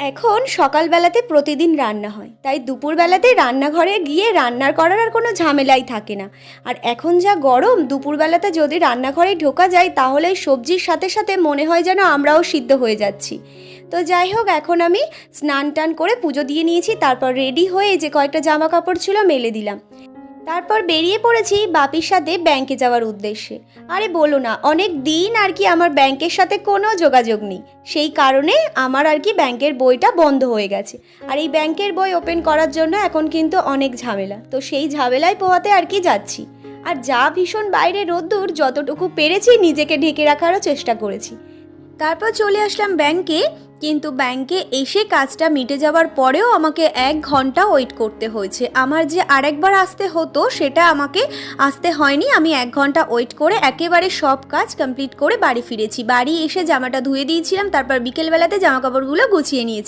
এখন সকালবেলাতে প্রতিদিন রান্না হয়, তাই দুপুরবেলাতে রান্নাঘরে গিয়ে রান্নার করার আর কোনো ঝামেলাই থাকে না। আর এখন যা গরম, দুপুরবেলাতে যদি রান্নাঘরে ঢোকা যায়, তাহলে সবজির সাথে সাথে মনে হয় যেন আমরাও সিদ্ধ হয়ে যাচ্ছি। তো যাই হোক, এখন আমি স্নান টান করে পুজো দিয়ে নিয়েছি, তারপর রেডি হয়ে যে কয়েকটা জামা কাপড় ছিল, মেলে দিলাম। তারপর বেরিয়ে পড়েছি বাপির সাথে ব্যাংকে যাওয়ার উদ্দেশ্যে। আরে বলো না, অনেক দিন আর কি আমার ব্যাংকের সাথে কোনো যোগাযোগ নেই। সেই কারণে আমার আর কি ব্যাংকের বইটা বন্ধ হয়ে গেছে। আর এই ব্যাংকের বই ওপেন করার জন্য এখন কিন্তু অনেক ঝামেলা। তো সেই ঝামেলায় পোহাতে আর কি যাচ্ছি। আর যা ভীষণ বাইরে রোদ্দুর, যতটুকু পেরেছি নিজেকে ঢেকে রাখারও চেষ্টা করেছি। তারপর চলে আসলাম ব্যাংকে। কিন্তু ব্যাংকে এসে কাজটা মিটে যাওয়ার পরেও আমাকে এক ঘণ্টা ওয়েট করতে হয়েছে। আমার যে আরেকবার আসতে হতো, সেটা আমাকে আসতে হয়নি। আমি এক ঘণ্টা ওয়েট করে একেবারে সব কাজ কমপ্লিট করে বাড়ি ফিরেছি। বাড়ি এসে জামাটা ধুয়ে দিয়েছিলাম, তারপর বিকেলবেলাতে জামা কাপড়গুলো গুছিয়ে নিয়েছি।